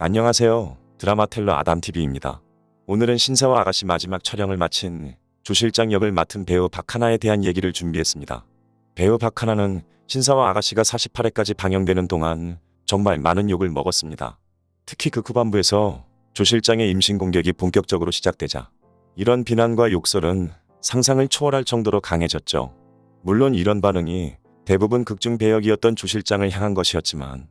안녕하세요. 드라마 텔러 아담TV입니다. 오늘은 신사와 아가씨 마지막 촬영을 마친 조 실장 역을 맡은 배우 박하나에 대한 얘기를 준비했습니다. 배우 박하나는 신사와 아가씨가 48회까지 방영되는 동안 정말 많은 욕을 먹었습니다. 특히 그 후반부에서 조 실장의 임신 공격이 본격적으로 시작되자 이런 비난과 욕설은 상상을 초월할 정도로 강해졌죠. 물론 이런 반응이 대부분 극중 배역이었던 조 실장을 향한 것이었지만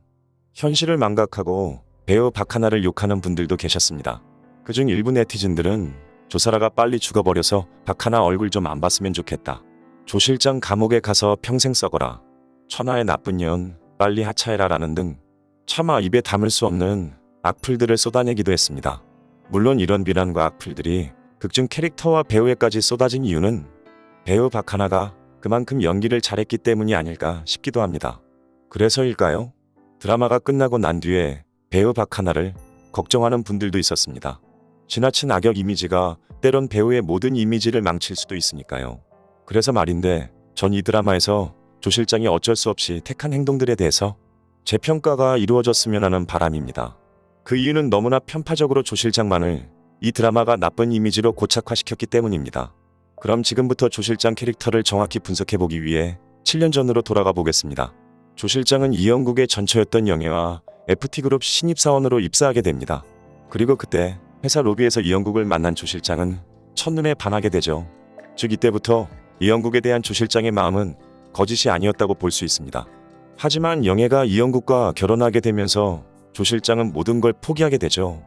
현실을 망각하고 배우 박하나를 욕하는 분들도 계셨습니다. 그중 일부 네티즌들은 조사라가 빨리 죽어버려서 박하나 얼굴 좀 안 봤으면 좋겠다. 조 실장 감옥에 가서 평생 썩어라. 천하의 나쁜 년 빨리 하차해라 라는 등 차마 입에 담을 수 없는 악플들을 쏟아내기도 했습니다. 물론 이런 비난과 악플들이 극중 캐릭터와 배우에까지 쏟아진 이유는 배우 박하나가 그만큼 연기를 잘했기 때문이 아닐까 싶기도 합니다. 그래서일까요? 드라마가 끝나고 난 뒤에 배우 박하나를 걱정하는 분들도 있었습니다. 지나친 악역 이미지가 때론 배우의 모든 이미지를 망칠 수도 있으니까요. 그래서 말인데 전 이 드라마에서 조 실장이 어쩔 수 없이 택한 행동들에 대해서 재평가가 이루어졌으면 하는 바람입니다. 그 이유는 너무나 편파적으로 조 실장만을 이 드라마가 나쁜 이미지로 고착화시켰기 때문입니다. 그럼 지금부터 조 실장 캐릭터를 정확히 분석해보기 위해 7년 전으로 돌아가 보겠습니다. 조 실장은 이영국의 전처였던 영예와 FT그룹 신입사원으로 입사하게 됩니다. 그리고 그때 회사 로비에서 이영국을 만난 조 실장은 첫눈에 반하게 되죠. 즉 이때부터 이영국에 대한 조 실장의 마음은 거짓이 아니었다고 볼 수 있습니다. 하지만 영예가 이영국과 결혼하게 되면서 조 실장은 모든 걸 포기하게 되죠.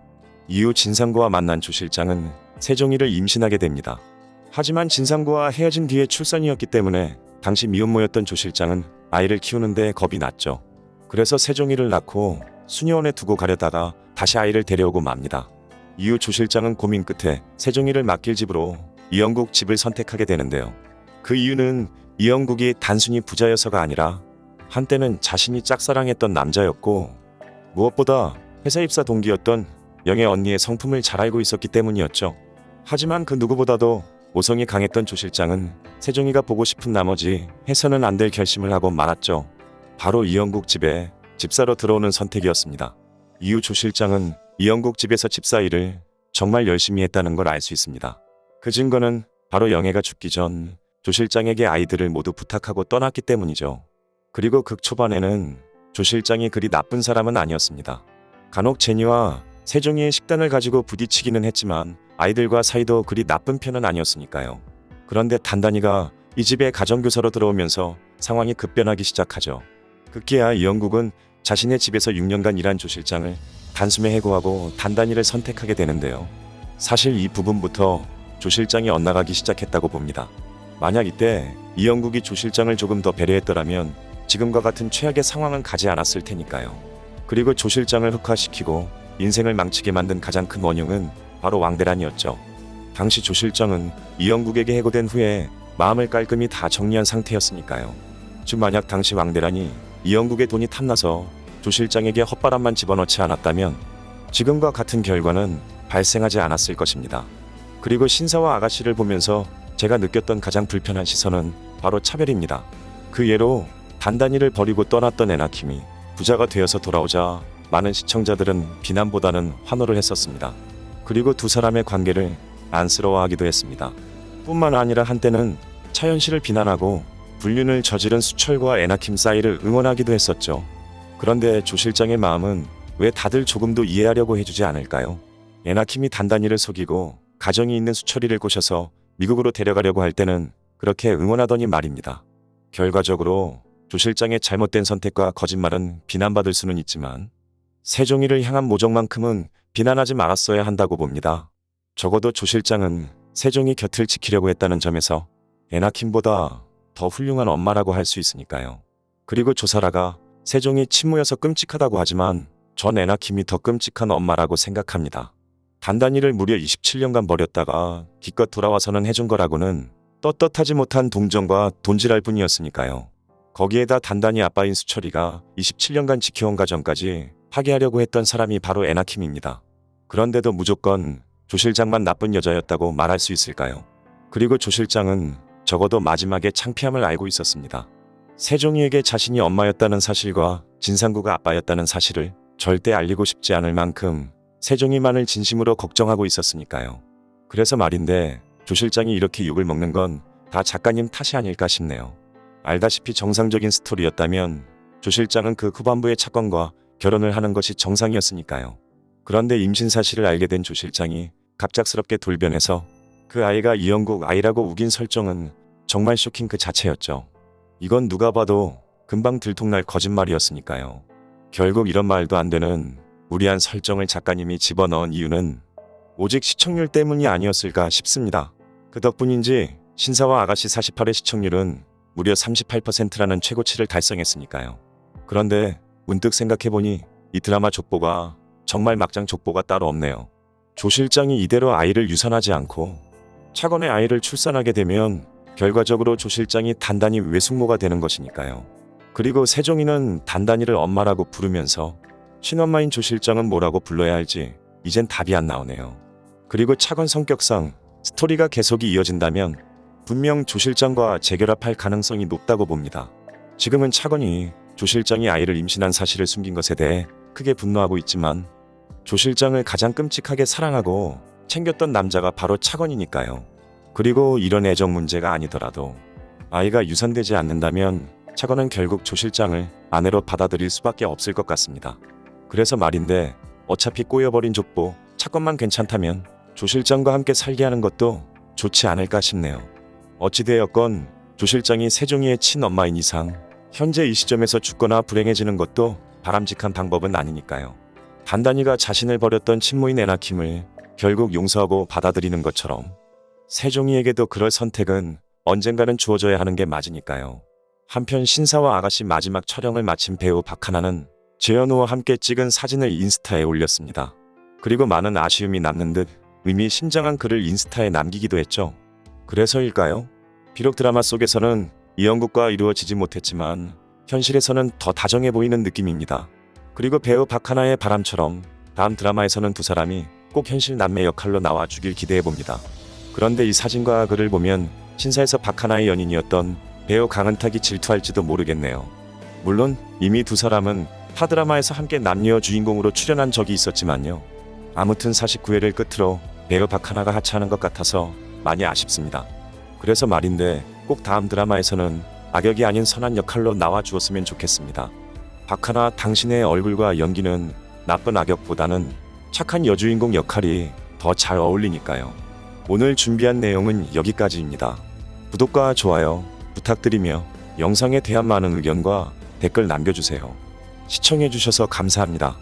이후 진상구와 만난 조 실장은 세종이를 임신하게 됩니다. 하지만 진상구와 헤어진 뒤에 출산이었기 때문에 당시 미혼모였던 조 실장은 아이를 키우는데 겁이 났죠. 그래서 세종이를 낳고 수녀원에 두고 가려다가 다시 아이를 데려오고 맙니다. 이후 조 실장은 고민 끝에 세종이를 맡길 집으로 이영국 집을 선택하게 되는데요. 그 이유는 이영국이 단순히 부자여서가 아니라 한때는 자신이 짝사랑했던 남자였고 무엇보다 회사 입사 동기였던 영애 언니의 성품을 잘 알고 있었기 때문이었죠. 하지만 그 누구보다도 모성이 강했던 조 실장은 세종이가 보고 싶은 나머지 해서는 안 될 결심을 하고 말았죠. 바로 이영국 집에 집사로 들어오는 선택이었습니다. 이후 조 실장은 이영국 집에서 집사 일을 정말 열심히 했다는 걸 알 수 있습니다. 그 증거는 바로 영애가 죽기 전 조 실장에게 아이들을 모두 부탁하고 떠났기 때문이죠. 그리고 극 초반에는 조 실장이 그리 나쁜 사람은 아니었습니다. 간혹 제니와 세종이의 식단을 가지고 부딪히기는 했지만 아이들과 사이도 그리 나쁜 편은 아니었으니까요. 그런데 단단이가 이 집에 가정교사로 들어오면서 상황이 급변하기 시작하죠. 급기야 이영국은 자신의 집에서 6년간 일한 조 실장을 단숨에 해고하고 단단이를 선택하게 되는데요. 사실 이 부분부터 조 실장이 엇나가기 시작했다고 봅니다. 만약 이때 이영국이 조 실장을 조금 더 배려했더라면 지금과 같은 최악의 상황은 가지 않았을 테니까요. 그리고 조 실장을 흑화시키고 인생을 망치게 만든 가장 큰 원흉은 바로 왕대란이었죠. 당시 조 실장은 이영국에게 해고된 후에 마음을 깔끔히 다 정리한 상태였으니까요. 즉 만약 당시 왕대란이 이영국의 돈이 탐나서 조 실장에게 헛바람만 집어넣지 않았다면 지금과 같은 결과는 발생하지 않았을 것입니다. 그리고 신사와 아가씨를 보면서 제가 느꼈던 가장 불편한 시선은 바로 차별입니다. 그 예로 단단이를 버리고 떠났던 에나킴이 부자가 되어서 돌아오자 많은 시청자들은 비난보다는 환호를 했었습니다. 그리고 두 사람의 관계를 안쓰러워하기도 했습니다. 뿐만 아니라 한때는 차현 씨를 비난하고 불륜을 저지른 수철과 에나킴 사이를 응원하기도 했었죠. 그런데 조 실장의 마음은 왜 다들 조금도 이해하려고 해주지 않을까요? 에나킴이 단단히를 속이고 가정이 있는 수철이를 꼬셔서 미국으로 데려가려고 할 때는 그렇게 응원하더니 말입니다. 결과적으로 조 실장의 잘못된 선택과 거짓말은 비난받을 수는 있지만 세종이를 향한 모정만큼은 비난하지 말았어야 한다고 봅니다. 적어도 조 실장은 세종이 곁을 지키려고 했다는 점에서 에나킴보다 더 훌륭한 엄마라고 할 수 있으니까요. 그리고 조사라가 세종이 친모여서 끔찍하다고 하지만 전 에나킴이 더 끔찍한 엄마라고 생각합니다. 단단히를 무려 27년간 버렸다가 기껏 돌아와서는 해준 거라고는 떳떳하지 못한 동정과 돈질할 뿐이었으니까요. 거기에다 단단히 아빠인 수철이가 27년간 지켜온 가정까지 파괴하려고 했던 사람이 바로 에나킴입니다. 그런데도 무조건 조 실장만 나쁜 여자였다고 말할 수 있을까요? 그리고 조 실장은 적어도 마지막에 창피함을 알고 있었습니다. 세종이에게 자신이 엄마였다는 사실과 진상구가 아빠였다는 사실을 절대 알리고 싶지 않을 만큼 세종이만을 진심으로 걱정하고 있었으니까요. 그래서 말인데 조 실장이 이렇게 욕을 먹는 건 다 작가님 탓이 아닐까 싶네요. 알다시피 정상적인 스토리였다면 조 실장은 그 후반부의 차건과 결혼을 하는 것이 정상이었으니까요. 그런데 임신 사실을 알게 된 조 실장이 갑작스럽게 돌변해서 그 아이가 이영국 아이라고 우긴 설정은 정말 쇼킹 그 자체였죠. 이건 누가 봐도 금방 들통날 거짓말이었으니까요. 결국 이런 말도 안 되는 무리한 설정을 작가님이 집어넣은 이유는 오직 시청률 때문이 아니었을까 싶습니다. 그 덕분인지 신사와 아가씨 48의 시청률은 무려 38%라는 최고치를 달성했으니까요. 그런데 문득 생각해보니 이 드라마 족보가 정말 막장 족보가 따로 없네요. 조 실장이 이대로 아이를 유산하지 않고 차건의 아이를 출산하게 되면 결과적으로 조 실장이 단단히 외숙모가 되는 것이니까요. 그리고 세종이는 단단히를 엄마라고 부르면서 친엄마인 조 실장은 뭐라고 불러야 할지 이젠 답이 안 나오네요. 그리고 차건 성격상 스토리가 계속이 이어진다면 분명 조 실장과 재결합할 가능성이 높다고 봅니다. 지금은 차건이 조 실장이 아이를 임신한 사실을 숨긴 것에 대해 크게 분노하고 있지만 조 실장을 가장 끔찍하게 사랑하고 챙겼던 남자가 바로 차건이니까요. 그리고 이런 애정 문제가 아니더라도 아이가 유산되지 않는다면 차건은 결국 조 실장을 아내로 받아들일 수밖에 없을 것 같습니다. 그래서 말인데 어차피 꼬여버린 족보 차건만 괜찮다면 조 실장과 함께 살게 하는 것도 좋지 않을까 싶네요. 어찌되었건 조 실장이 세종이의 친엄마인 이상 현재 이 시점에서 죽거나 불행해지는 것도 바람직한 방법은 아니니까요. 단단히가 자신을 버렸던 친모인 에나킴을 결국 용서하고 받아들이는 것처럼 세종이에게도 그럴 선택은 언젠가는 주어져야 하는 게 맞으니까요. 한편 신사와 아가씨 마지막 촬영을 마친 배우 박하나는 재현우와 함께 찍은 사진을 인스타에 올렸습니다. 그리고 많은 아쉬움이 남는 듯 의미심장한 글을 인스타에 남기기도 했죠. 그래서일까요? 비록 드라마 속에서는 이영국과 이루어지지 못했지만 현실에서는 더 다정해 보이는 느낌입니다. 그리고 배우 박하나의 바람처럼 다음 드라마에서는 두 사람이 꼭 현실 남매 역할로 나와 주길 기대해 봅니다. 그런데 이 사진과 글을 보면 신사에서 박하나의 연인이었던 배우 강은탁이 질투할지도 모르겠네요. 물론 이미 두 사람은 타 드라마에서 함께 남녀 주인공으로 출연한 적이 있었지만요. 아무튼 49회를 끝으로 배우 박하나가 하차하는 것 같아서 많이 아쉽습니다. 그래서 말인데 꼭 다음 드라마에서는 악역이 아닌 선한 역할로 나와 주었으면 좋겠습니다. 박하나 당신의 얼굴과 연기는 나쁜 악역보다는 착한 여주인공 역할이 더 잘 어울리니까요. 오늘 준비한 내용은 여기까지입니다. 구독과 좋아요 부탁드리며 영상에 대한 많은 의견과 댓글 남겨주세요. 시청해주셔서 감사합니다.